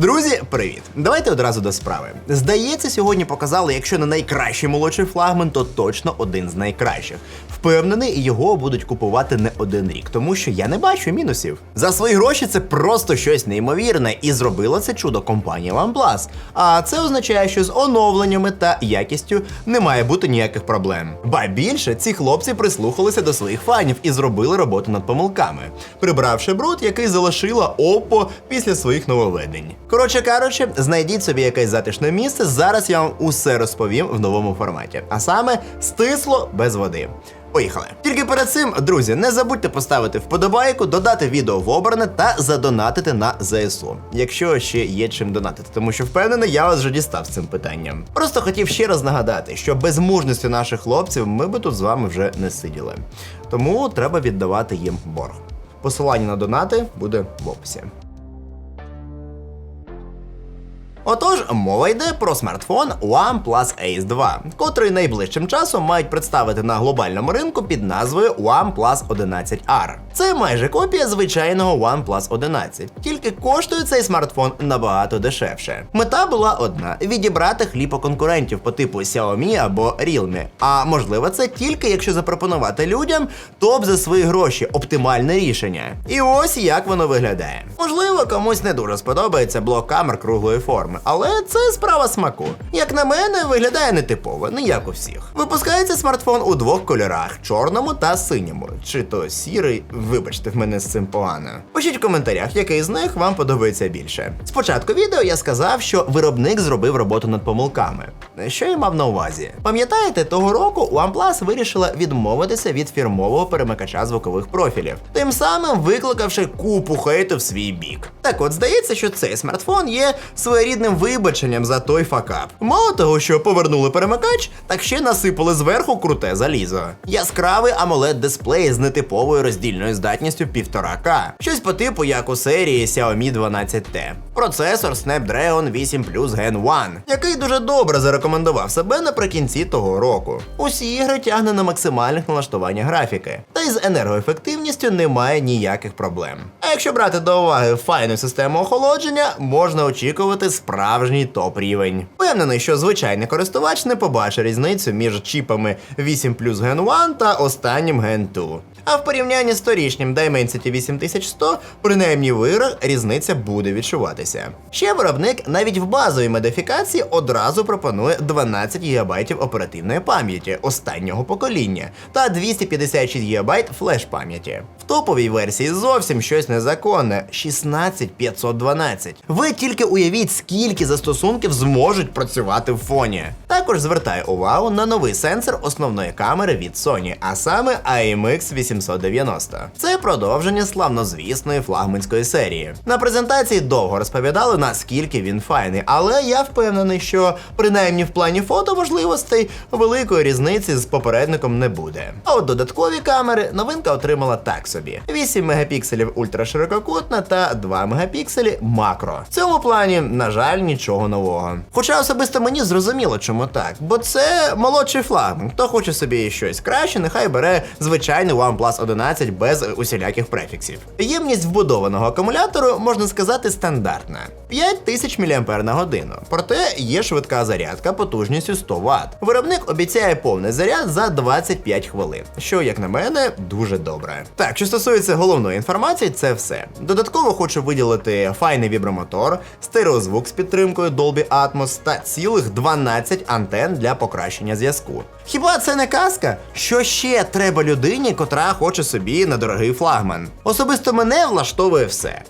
Друзі, привіт! Давайте одразу до справи. Здається, сьогодні показали, якщо не найкращий молодший флагман, то точно один з найкращих. Впевнений, його будуть купувати не один рік, тому що я не бачу мінусів. За свої гроші це просто щось неймовірне, і зробила це чудо компанія OnePlus. А це означає, що з оновленнями та якістю не має бути ніяких проблем. Ба більше ці хлопці прислухалися до своїх фанів і зробили роботу над помилками, прибравши бруд, який залишила Oppo після своїх нововведень. Коротше кажучи, знайдіть собі якесь затишне місце. Зараз я вам усе розповім в новому форматі, а саме стисло без води. Поїхали. Тільки перед цим, друзі, не забудьте поставити вподобайку, додати відео в обране та задонатити на ЗСУ, якщо ще є чим донатити, тому що впевнений, я вас вже дістав з цим питанням. Просто хотів ще раз нагадати, що без мужності наших хлопців ми би тут з вами вже не сиділи. Тому треба віддавати їм борг. Посилання на донати буде в описі. Отож, мова йде про смартфон OnePlus Ace 2, котрий найближчим часом мають представити на глобальному ринку під назвою OnePlus 11R. Це майже копія звичайного OnePlus 11, тільки коштує цей смартфон набагато дешевше. Мета була одна: відібрати хліб конкурентів по типу Xiaomi або Realme. А можливо, це тільки якщо запропонувати людям топ за свої гроші, оптимальне рішення. І ось як воно виглядає. Можливо, комусь не дуже сподобається блок камер круглої форми, але це справа смаку. Як на мене, виглядає нетипово, не як у всіх. Випускається смартфон у двох кольорах: чорному та синьому. Чи то сірий, вибачте, в мене з цим погано. Пишіть в коментарях, який з них вам подобається більше. Спочатку відео я сказав, що виробник зробив роботу над помилками. Що я мав на увазі? Пам'ятаєте, того року OnePlus вирішила відмовитися від фірмового перемикача звукових профілів, тим самим викликавши купу хейту в свій бік. Так от здається, що цей смартфон є своєрідним вибаченням за той факап. Мало того, що повернули перемикач, так ще насипали зверху круте залізо. Яскравий amoled дисплей з нетиповою роздільною здатністю 1,5К. Щось по типу, як у серії Xiaomi 12T. Процесор Snapdragon 8 Plus Gen 1, який дуже добре зарекомендував себе наприкінці того року. Усі ігри тягне на максимальних налаштування графіки, та й з енергоефективністю немає ніяких проблем. Якщо брати до уваги файну систему охолодження, можна очікувати справжній топ рівень. Впевнений, що звичайний користувач не побачить різницю між чіпами 8 Plus Gen 1 та останнім Gen 2. А в порівнянні з торішнім Dimensity 8100, принаймні в іграх різниця буде відчуватися. Ще виробник навіть в базовій модифікації одразу пропонує 12 ГБ оперативної пам'яті останнього покоління та 256 ГБ флеш пам'яті. Топовій версії зовсім щось незаконне 16512. Ви тільки уявіть, скільки застосунків зможуть працювати в фоні. Також звертаю увагу на новий сенсор основної камери від Sony, а саме IMX 890. Це продовження славнозвісної флагманської серії. На презентації довго розповідали, наскільки він файний, але я впевнений, що принаймні в плані фото можливостей великої різниці з попередником не буде. А от додаткові камери новинка отримала так собі: 8 мегапікселів ультраширококутна та 2 мегапікселі макро. В цьому плані, на жаль, нічого нового. Хоча особисто мені зрозуміло, чому так, бо це молодший флагман. Хто хоче собі щось краще, нехай бере звичайний OnePlus 11 без усіляких префіксів. Ємність вбудованого акумулятору можна сказати стандартна 5000 мАч на годину. Проте є швидка зарядка потужністю 100 Вт. Виробник обіцяє повний заряд за 25 хвилин, що, як на мене, дуже добре. Так, стосується головної інформації, це все. Додатково хочу виділити файний вібромотор, стереозвук з підтримкою Dolby Atmos та цілих 12 антен для покращення зв'язку. Хіба це не казка? Що ще треба людині, котра хоче собі на дорогий флагман? Особисто мене влаштовує все.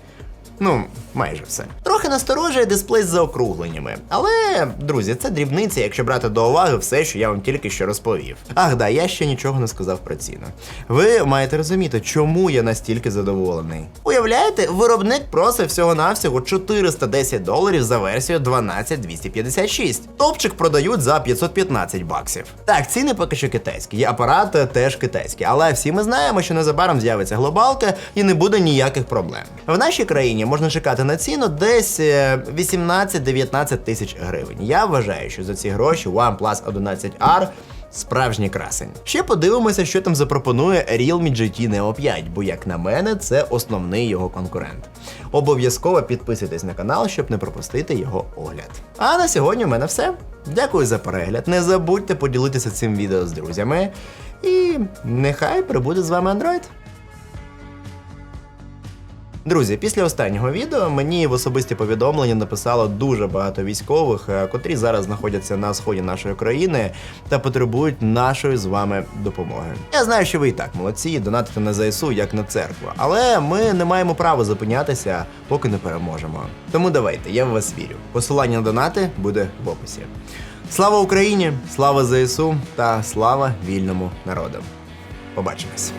Ну, майже все. Трохи насторожує дисплей з заокругленнями. Але, друзі, це дрібниця, якщо брати до уваги все, що я вам тільки що розповів. Ах, да, я ще нічого не сказав про ціну. Ви маєте розуміти, чому я настільки задоволений. Уявляєте, виробник просить всього-навсього 410 доларів за версію 12256. Топчик продають за 515 баксів. Так, ціни поки що китайські, і апарат е, теж китайський, але всі ми знаємо, що незабаром з'явиться глобалка і не буде ніяких проблем. В нашій країні можна чекати на ціну десь е, 18-19 тисяч гривень. Я вважаю, що за ці гроші OnePlus 11R Справжній красень. Ще подивимося, що там запропонує Realme GT Neo 5, бо, як на мене, це основний його конкурент. Обов'язково підписуйтесь на канал, щоб не пропустити його огляд. А на сьогодні у мене все. Дякую за перегляд. Не забудьте поділитися цим відео з друзями. І нехай прибуде з вами Android. Друзі, після останнього відео мені в особисті повідомлення написало дуже багато військових, е, котрі зараз знаходяться на сході нашої країни та потребують нашої з вами допомоги. Я знаю, що ви і так молодці, донатите на ЗСУ як на церкву, але ми не маємо права зупинятися, поки не переможемо. Тому давайте, я в вас вірю. Посилання на донати буде в описі. Слава Україні! Слава ЗСУ та слава вільному народу! Побачимось!